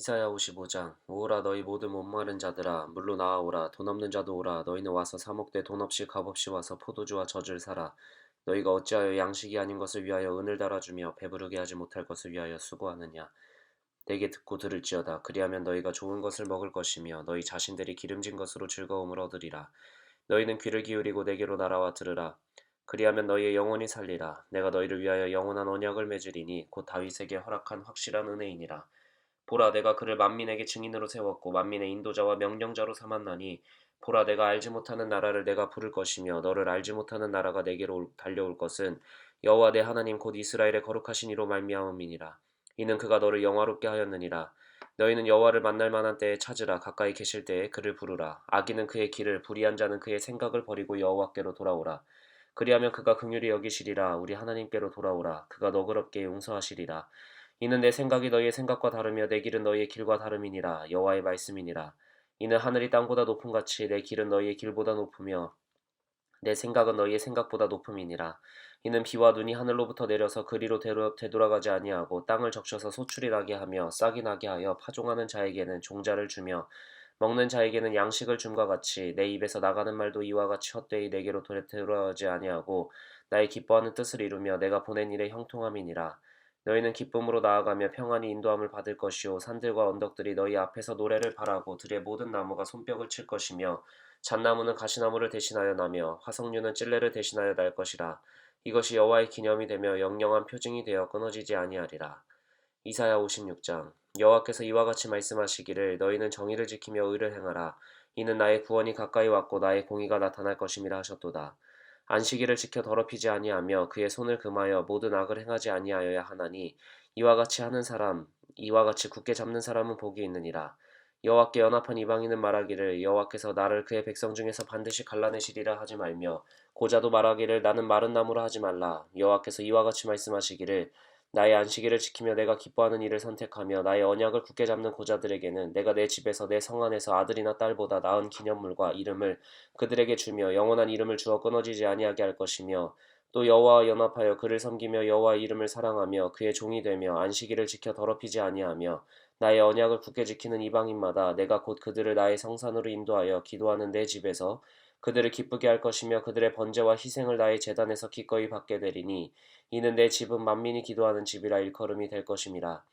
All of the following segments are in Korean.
이사야 55장 오라 너희 모든 목마른 자들아 물로 나아오라. 돈 없는 자도 오라. 너희는 와서 사목되 돈 없이 값 없이 와서 포도주와 젖을 사라. 너희가 어찌하여 양식이 아닌 것을 위하여 은을 달아주며 배부르게 하지 못할 것을 위하여 수고하느냐? 내게 듣고 들을지어다. 그리하면 너희가 좋은 것을 먹을 것이며 너희 자신들이 기름진 것으로 즐거움을 얻으리라. 너희는 귀를 기울이고 내게로 날아와 들으라. 그리하면 너희의 영혼이 살리라. 내가 너희를 위하여 영원한 언약을 맺으리니 곧 다윗에게 허락한 확실한 은혜이니라 보라 내가 그를 만민에게 증인으로 세웠고 만민의 인도자와 명령자로 삼았나니 보라 내가 알지 못하는 나라를 내가 부를 것이며 너를 알지 못하는 나라가 내게로 올- 달려올 것은 여호와 내 하나님 곧 이스라엘의 거룩하신 이로 말미암음이니라. 이는 그가 너를 영화롭게 하였느니라. 너희는 여호와를 만날 만한 때에 찾으라. 가까이 계실 때에 그를 부르라. 악인은 그의 길을 불의한 자는 그의 생각을 버리고 여호와께로 돌아오라. 그리하면 그가 긍휼히 여기시리라. 우리 하나님께로 돌아오라. 그가 너그럽게 용서하시리라 이는 내 생각이 너희의 생각과 다르며 내 길은 너희의 길과 다름이니라. 여호와의 말씀이니라. 이는 하늘이 땅보다 높음 같이 내 길은 너희의 길보다 높으며 내 생각은 너희의 생각보다 높음이니라. 이는 비와 눈이 하늘로부터 내려서 그리로 되돌- 되돌아가지 아니하고 땅을 적셔서 소출이 나게 하며 싹이 나게 하여 파종하는 자에게는 종자를 주며 먹는 자에게는 양식을 줌과 같이 내 입에서 나가는 말도 이와 같이 헛되이 내게로 돌아- 돌아오지 아니하고 나의 기뻐하는 뜻을 이루며 내가 보낸 일의 형통함이니라 너희는 기쁨으로 나아가며 평안히 인도함을 받을 것이요 산들과 언덕들이 너희 앞에서 노래를 바라고 들의 모든 나무가 손뼉을 칠 것이며 잣나무는 가시나무를 대신하여 나며 화석류는 찔레를 대신하여 날 것이라. 이것이 여호와의 기념이 되며 영영한 표징이 되어 끊어지지 아니하리라. 이사야 56장. 여호와께서 이와 같이 말씀하시기를 너희는 정의를 지키며 의를 행하라. 이는 나의 구원이 가까이 왔고 나의 공의가 나타날 것임이라 하셨도다 안식일을 지켜 더럽히지 아니하며 그의 손을 금하여 모든 악을 행하지 아니하여야 하나니 이와 같이 하는 사람 이와 같이 굳게 잡는 사람은 복이 있느니라. 여호와께 연합한 이방인은 말하기를 여호와께서 나를 그의 백성 중에서 반드시 갈라내시리라 하지 말며 고자도 말하기를 나는 마른 나무라 하지 말라. 여호와께서 이와 같이 말씀하시기를 나의 안식일을 지키며 내가 기뻐하는 일을 선택하며 나의 언약을 굳게 잡는 고자들에게는 내가 내 집에서 내 성 안에서 아들이나 딸보다 나은 기념물과 이름을 그들에게 주며 영원한 이름을 주어 끊어지지 아니하게 할 것이며 또 여호와와 연합하여 그를 섬기며 여호와의 이름을 사랑하며 그의 종이 되며 안식일을 지켜 더럽히지 아니하며 나의 언약을 굳게 지키는 이방인마다 내가 곧 그들을 나의 성산으로 인도하여 기도하는 내 집에서 그들을 기쁘게 할 것이며 그들의 번제와 희생을 나의 재단에서 기꺼이 받게 되리니 이는 내 집은 만민이 기도하는 집이라 일컬음이 될 것임이라.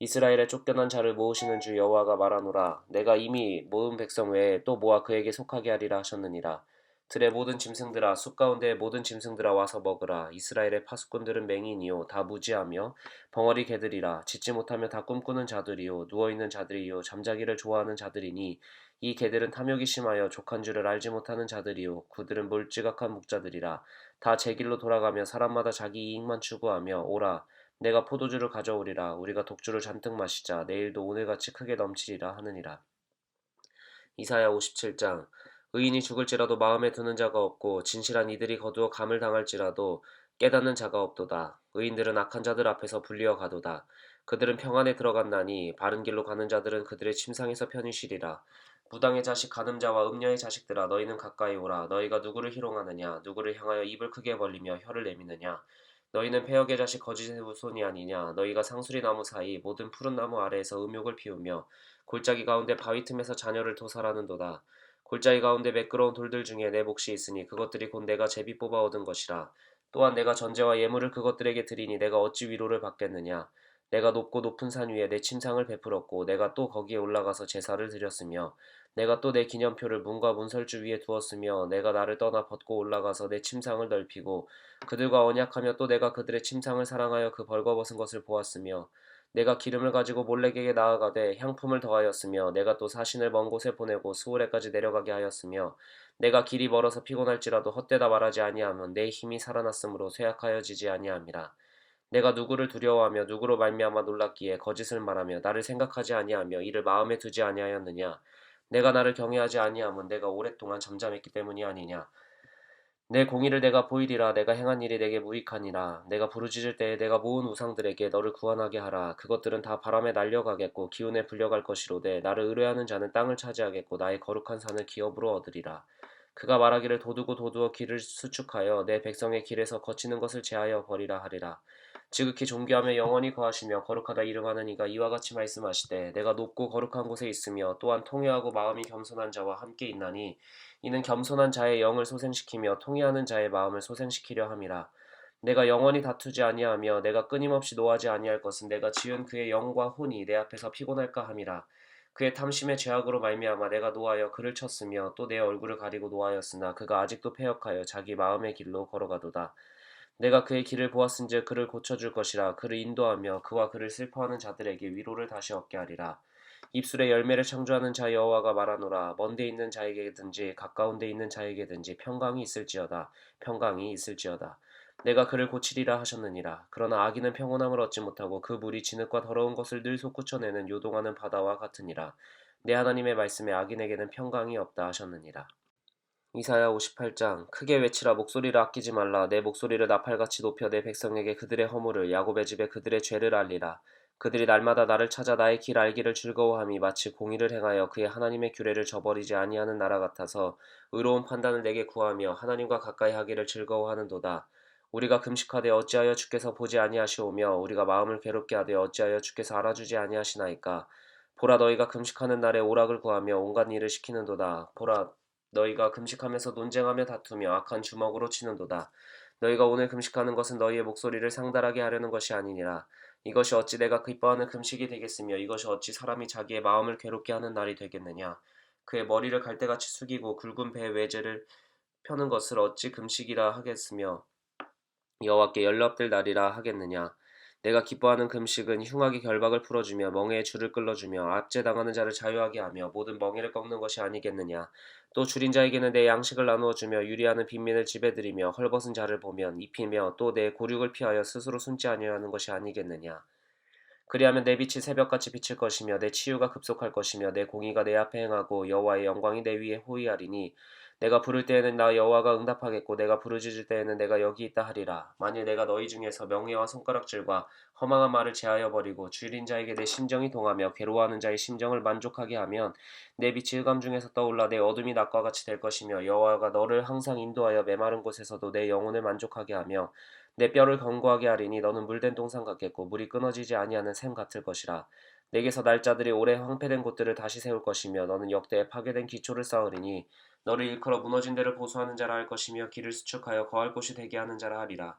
이스라엘의 쫓겨난 자를 모으시는 주 여호와가 말하노라. 내가 이미 모은 백성 외에 또 모아 그에게 속하게 하리라 하셨느니라. 들의 모든 짐승들아 숲 가운데의 모든 짐승들아 와서 먹으라. 이스라엘의 파수꾼들은 맹인이요 다 무지하며 벙어리 개들이라. 짖지 못하며 다 꿈꾸는 자들이요 누워 있는 자들이요 잠자기를 좋아하는 자들이니 이 개들은 탐욕이 심하여 족한 줄을 알지 못하는 자들이요. 그들은 몰지각한 목자들이라. 다 제 길로 돌아가며 사람마다 자기 이익만 추구하며 오라. 내가 포도주를 가져오리라. 우리가 독주를 잔뜩 마시자. 내일도 오늘같이 크게 넘치리라 하느니라. 이사야 57장. 의인이 죽을지라도 마음에 드는 자가 없고 진실한 이들이 거두어 감을 당할지라도 깨닫는 자가 없도다. 의인들은 악한 자들 앞에서 불리어 가도다. 그들은 평안에 들어갔나니 바른 길로 가는 자들은 그들의 침상에서 편히 쉬리라. 무당의 자식 가늠자와 음녀의 자식들아 너희는 가까이 오라. 너희가 누구를 희롱하느냐 누구를 향하여 입을 크게 벌리며 혀를 내미느냐 너희는 폐역의 자식 거짓의 후손이 아니냐 너희가 상수리 나무 사이 모든 푸른 나무 아래에서 음욕을 피우며 골짜기 가운데 바위 틈에서 자녀를 도살하는도다. 골짜기 가운데 매끄러운 돌들 중에 내 몫이 있으니 그것들이 곧 내가 제비 뽑아 얻은 것이라. 또한 내가 전제와 예물을 그것들에게 드리니 내가 어찌 위로를 받겠느냐. 내가 높고 높은 산 위에 내 침상을 베풀었고 내가 또 거기에 올라가서 제사를 드렸으며 내가 또 내 기념표를 문과 문설주 위에 두었으며 내가 나를 떠나 벗고 올라가서 내 침상을 넓히고 그들과 언약하며 또 내가 그들의 침상을 사랑하여 그 벌거벗은 것을 보았으며 내가 기름을 가지고 몰래에게 나아가되 향품을 더하였으며 내가 또 사신을 먼 곳에 보내고 수월에까지 내려가게 하였으며 내가 길이 멀어서 피곤할지라도 헛되다 말하지 아니하면 내 힘이 살아났으므로 쇠약하여지지 아니함이라 내가 누구를 두려워하며 누구로 말미암아 놀랐기에 거짓을 말하며 나를 생각하지 아니하며 이를 마음에 두지 아니하였느냐? 내가 나를 경외하지 아니함은 내가 오랫동안 잠잠했기 때문이 아니냐? 내 공의를 내가 보이리라. 내가 행한 일이 내게 무익하니라. 내가 부르짖을 때에 내가 모은 우상들에게 너를 구원하게 하라. 그것들은 다 바람에 날려가겠고 기운에 불려갈 것이로되 나를 의뢰하는 자는 땅을 차지하겠고 나의 거룩한 산을 기업으로 얻으리라. 그가 말하기를 도두고 도두어 길을 수축하여 내 백성의 길에서 거치는 것을 제하여 버리라 하리라 지극히 존귀하며 영원히 거하시며 거룩하다 이름하는 이가 이와 같이 말씀하시되 내가 높고 거룩한 곳에 있으며 또한 통회하고 마음이 겸손한 자와 함께 있나니 이는 겸손한 자의 영을 소생시키며 통회하는 자의 마음을 소생시키려 함이라. 내가 영원히 다투지 아니하며 내가 끊임없이 노하지 아니할 것은 내가 지은 그의 영과 혼이 내 앞에서 피곤할까 함이라. 그의 탐심의 죄악으로 말미암아 내가 노하여 그를 쳤으며 또 내 얼굴을 가리고 노하였으나 그가 아직도 패역하여 자기 마음의 길로 걸어가도다 내가 그의 길을 보았은즉 그를 고쳐줄 것이라 그를 인도하며 그와 그를 슬퍼하는 자들에게 위로를 다시 얻게 하리라. 입술에 열매를 창조하는 자 여호와가 말하노라. 먼데 있는 자에게든지 가까운 데 있는 자에게든지 평강이 있을지어다. 평강이 있을지어다. 내가 그를 고치리라 하셨느니라. 그러나 악인은 평온함을 얻지 못하고 그 물이 진흙과 더러운 것을 늘 솟구쳐내는 요동하는 바다와 같으니라. 내 하나님의 말씀에 악인에게는 평강이 없다 하셨느니라 이사야 58장 크게 외치라 목소리를 아끼지 말라. 내 목소리를 나팔같이 높여 내 백성에게 그들의 허물을 야곱의 집에 그들의 죄를 알리라. 그들이 날마다 나를 찾아 나의 길 알기를 즐거워함이 마치 공의를 행하여 그의 하나님의 규례를 저버리지 아니하는 나라 같아서 의로운 판단을 내게 구하며 하나님과 가까이 하기를 즐거워하는도다. 우리가 금식하되 어찌하여 주께서 보지 아니하시오며 우리가 마음을 괴롭게 하되 어찌하여 주께서 알아주지 아니하시나이까? 보라 너희가 금식하는 날에 오락을 구하며 온갖 일을 시키는도다. 보라 너희가 금식하면서 논쟁하며 다투며 악한 주먹으로 치는도다. 너희가 오늘 금식하는 것은 너희의 목소리를 상달하게 하려는 것이 아니니라. 이것이 어찌 내가 기뻐하는 금식이 되겠으며 이것이 어찌 사람이 자기의 마음을 괴롭게 하는 날이 되겠느냐. 그의 머리를 갈대같이 숙이고 굵은 배 외제를 펴는 것을 어찌 금식이라 하겠으며 여호와께 연락될 날이라 하겠느냐. 내가 기뻐하는 금식은 흉악의 결박을 풀어주며 멍에의 줄을 끌어주며 압제당하는 자를 자유하게 하며 모든 멍에를 꺾는 것이 아니겠느냐. 또 줄인 자에게는 내 양식을 나누어 주며 유리하는 빈민을 들이며 헐벗은 자를 보면 입히며 또 내 고륙을 피하여 스스로 숨지 아니하는 것이 아니겠느냐. 그리하면 내 빛이 새벽같이 비칠 것이며 내 치유가 급속할 것이며 내 공의가 내 앞에 행하고 여호와의 영광이 내 위에 호위하리니 내가 부를 때에는 나 여호와가 응답하겠고 내가 부르짖을 때에는 내가 여기 있다 하리라. 만일 내가 너희 중에서 명예와 손가락질과 허망한 말을 제하여 버리고 줄인 자에게 내 심정이 동하며 괴로워하는 자의 심정을 만족하게 하면 내 빛이 흑암 중에서 떠올라 내 어둠이 낮과 같이 될 것이며 여호와가 너를 항상 인도하여 메마른 곳에서도 내 영혼을 만족하게 하며 내 뼈를 견고하게 하리니 너는 물된 동산 같겠고 물이 끊어지지 아니하는 샘 같을 것이라 내게서 날짜들이 오래 황폐된 곳들을 다시 세울 것이며 너는 역대에 파괴된 기초를 쌓으리니 너를 일컬어 무너진 데를 보수하는 자라 할 것이며 길을 수축하여 거할 곳이 되게 하는 자라 하리라.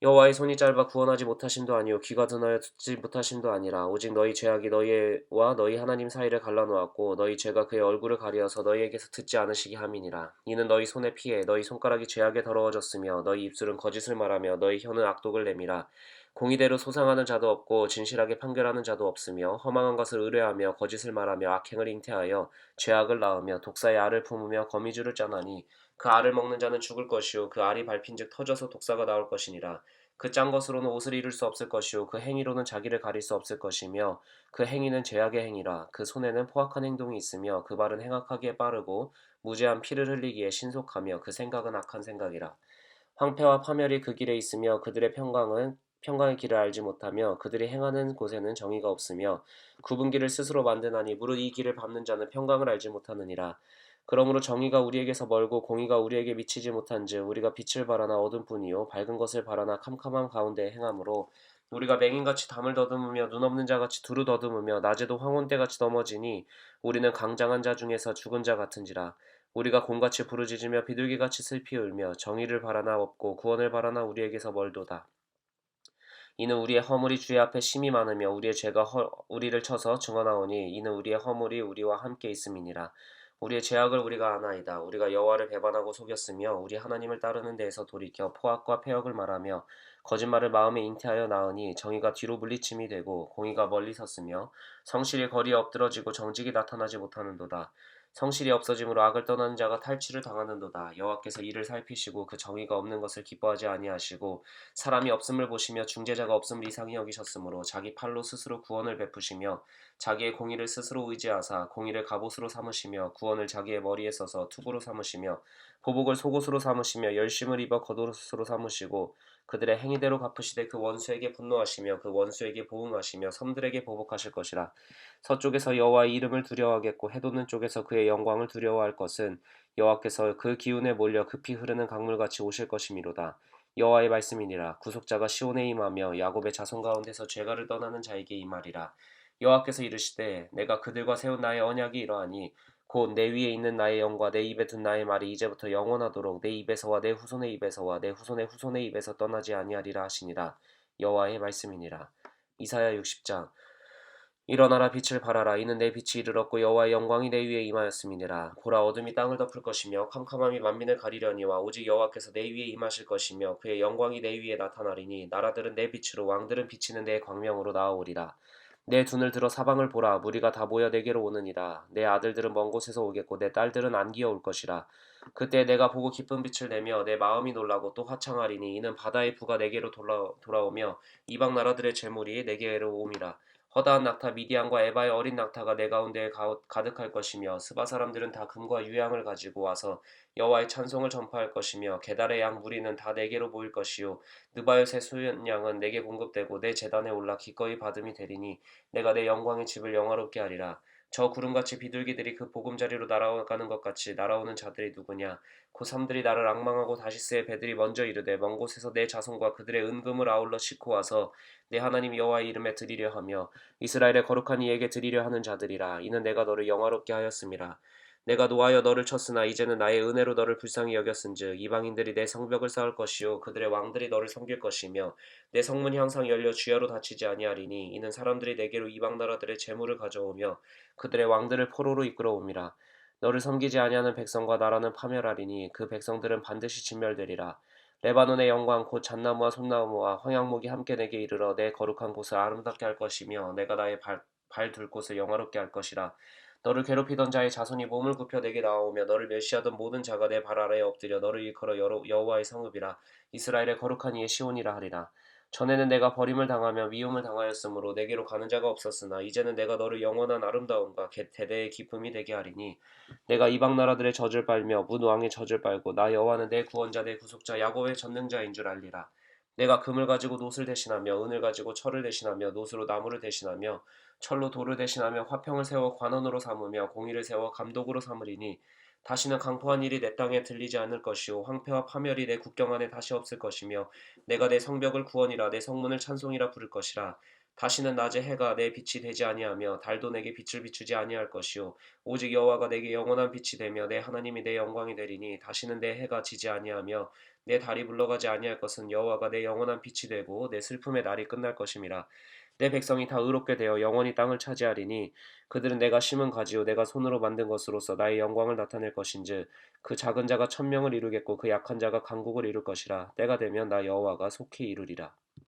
여호와의 손이 짧아 구원하지 못하심도 아니요 귀가 드나여 듣지 못하심도 아니라 오직 너희 죄악이 너희와 너희 하나님 사이를 갈라놓았고 너희 죄가 그의 얼굴을 가리어서 너희에게서 듣지 않으시게 함이니라. 이는 너희 손에 피해 너희 손가락이 죄악에 더러워졌으며 너희 입술은 거짓을 말하며 너희 혀는 악독을 내밀어 공의대로 소상하는 자도 없고 진실하게 판결하는 자도 없으며 허망한 것을 의뢰하며 거짓을 말하며 악행을 잉태하여 죄악을 낳으며 독사의 알을 품으며 거미줄을 짜나니 그 알을 먹는 자는 죽을 것이요 그 알이 밟힌즉 터져서 독사가 나올 것이니라. 그 짠 것으로는 옷을 이룰 수 없을 것이요 그 행위로는 자기를 가릴 수 없을 것이며 그 행위는 죄악의 행위라. 그 손에는 포악한 행동이 있으며 그 발은 행악하기에 빠르고 무죄한 피를 흘리기에 신속하며 그 생각은 악한 생각이라. 황폐와 파멸이 그 길에 있으며 그들의 평강은 평강의 길을 알지 못하며 그들이 행하는 곳에는 정의가 없으며 구분기를 스스로 만드나니 무릇 이 길을 밟는 자는 평강을 알지 못하느니라 그러므로 정의가 우리에게서 멀고 공의가 우리에게 미치지 못한즉 우리가 빛을 바라나 어둠뿐이요 밝은 것을 바라나 캄캄한 가운데 행함으로 우리가 맹인같이 담을 더듬으며 눈 없는 자같이 두루 더듬으며 낮에도 황혼때같이 넘어지니 우리는 강장한 자 중에서 죽은 자 같은지라 우리가 곰같이 부르짖으며 비둘기같이 슬피 울며 정의를 바라나 없고 구원을 바라나 우리에게서 멀도다. 이는 우리의 허물이 주의 앞에 심이 많으며 우리의 죄가 허, 우리를 쳐서 증언하오니 이는 우리의 허물이 우리와 함께 있음이니라 우리의 죄악을 우리가 아나이다. 우리가 여호와를 배반하고 속였으며 우리 하나님을 따르는 데에서 돌이켜 포악과 폐역을 말하며 거짓말을 마음에 잉태하여 나으니 정의가 뒤로 물리침이 되고 공의가 멀리 섰으며 성실이 거리에 엎드러지고 정직이 나타나지 못하는도다. 성실이 없어짐으로 악을 떠나는 자가 탈취를 당하는도다. 여호와께서 이를 살피시고 그 정의가 없는 것을 기뻐하지 아니하시고 사람이 없음을 보시며 중재자가 없음을 이상히 여기셨으므로 자기 팔로 스스로 구원을 베푸시며 자기의 공의를 스스로 의지하사 공의를 갑옷으로 삼으시며 구원을 자기의 머리에 써서 투구로 삼으시며 보복을 속옷으로 삼으시며 열심을 입어 겉옷으로 삼으시고 그들의 행위대로 갚으시되 그 원수에게 분노하시며 그 원수에게 보응하시며 섬들에게 보복하실 것이라. 서쪽에서 여호와의 이름을 두려워하겠고 해돋는 쪽에서 그의 영광을 두려워할 것은 여호와께서 그 기운에 몰려 급히 흐르는 강물같이 오실 것이미로다. 여호와의 말씀이니라. 구속자가 시온에 임하며 야곱의 자손 가운데서 죄가를 떠나는 자에게 임하리라 여호와께서 이르시되 내가 그들과 세운 나의 언약이 이러하니 곧 내 위에 있는 나의 영과 내 입에 둔 나의 말이 이제부터 영원하도록 내 입에서와 내 후손의 입에서와 내 후손의 후손의 입에서 떠나지 아니하리라 하시니라. 여호와의 말씀이니라. 이사야 60장. 일어나라 빛을 발하라. 이는 내 빛이 이르렀고 여호와의 영광이 내 위에 임하였음이니라. 보라 어둠이 땅을 덮을 것이며 캄캄함이 만민을 가리려니와 오직 여호와께서 내 위에 임하실 것이며 그의 영광이 내 위에 나타나리니 나라들은 내 빛으로 왕들은 비치는 내 광명으로 나아오리라 내 눈을 들어 사방을 보라. 무리가 다 모여 내게로 오느니라. 내 아들들은 먼 곳에서 오겠고 내 딸들은 안기어 올 것이라. 그때 내가 보고 기쁜 빛을 내며 내 마음이 놀라고 또 화창하리니 이는 바다의 부가 내게로 돌아, 돌아오며 이방 나라들의 재물이 내게로 옴이라 허다한 낙타 미디안과 에바의 어린 낙타가 내 가운데에 가, 가득할 것이며 스바 사람들은 다 금과 유향을 가지고 와서 여호와의 찬송을 전파할 것이며 게달의 양 무리는 다 내게로 모일 것이요. 느바요의 수연 양은 내게 공급되고 내 재단에 올라 기꺼이 받음이 되리니 내가 내 영광의 집을 영화롭게 하리라 저 구름같이 비둘기들이 그 보금자리로 날아가는 것 같이 날아오는 자들이 누구냐? 그 삼들이 나를 악망하고 다시스의 배들이 먼저 이르되 먼 곳에서 내 자손과 그들의 은금을 아울러 싣고 와서 내 하나님 여호와의 이름에 드리려 하며 이스라엘의 거룩한 이에게 드리려 하는 자들이라. 이는 내가 너를 영화롭게 하였음이라 내가 노하여 너를 쳤으나 이제는 나의 은혜로 너를 불쌍히 여겼은즉 이방인들이 내 성벽을 쌓을 것이요 그들의 왕들이 너를 섬길 것이며 내 성문이 항상 열려 주야로 닫히지 아니하리니 이는 사람들이 내게로 이방 나라들의 재물을 가져오며 그들의 왕들을 포로로 이끌어옵니다. 너를 섬기지 아니하는 백성과 나라는 파멸하리니 그 백성들은 반드시 진멸되리라. 레바논의 영광 곧 잣나무와 솜나무와 황양목이 함께 내게 이르러 내 거룩한 곳을 아름답게 할 것이며 내가 나의 발 발둘 곳을 영화롭게 할 것이라 너를 괴롭히던 자의 자손이 몸을 굽혀 내게 나오며 너를 멸시하던 모든 자가 내 발 아래에 엎드려 너를 일컬어 여호와의 성읍이라 이스라엘의 거룩한 이의 시온이라 하리라. 전에는 내가 버림을 당하며 미움을 당하였으므로 내게로 가는 자가 없었으나 이제는 내가 너를 영원한 아름다움과 대대의 기쁨이 되게 하리니 내가 이방 나라들의 젖을 빨며 문 왕의 젖을 빨고 나 여호와는 내 구원자 내 구속자 야곱의 전능자인 줄 알리라 내가 금을 가지고 노을 대신하며 은을 가지고 철을 대신하며 노수로 나무를 대신하며 철로 돌을 대신하며 화평을 세워 관원으로 삼으며 공의를 세워 감독으로 삼으리니 다시는 강포한 일이 내 땅에 들리지 않을 것이요 황폐와 파멸이 내 국경 안에 다시 없을 것이며 내가 내 성벽을 구원이라 내 성문을 찬송이라 부를 것이라 다시는 낮에 해가 내 빛이 되지 아니하며 달도 내게 빛을 비추지 아니할 것이요. 오직 여호와가 내게 영원한 빛이 되며 내 하나님이 내 영광이 되리니 다시는 내 해가 지지 아니하며 내 달이 물러가지 아니할 것은 여호와가 내 영원한 빛이 되고 내 슬픔의 날이 끝날 것임이라. 내 백성이 다 의롭게 되어 영원히 땅을 차지하리니 그들은 내가 심은 가지요 내가 손으로 만든 것으로서 나의 영광을 나타낼 것인즉 그 작은 자가 천명을 이루겠고 그 약한 자가 강국을 이룰 것이라. 때가 되면 나 여호와가 속히 이루리라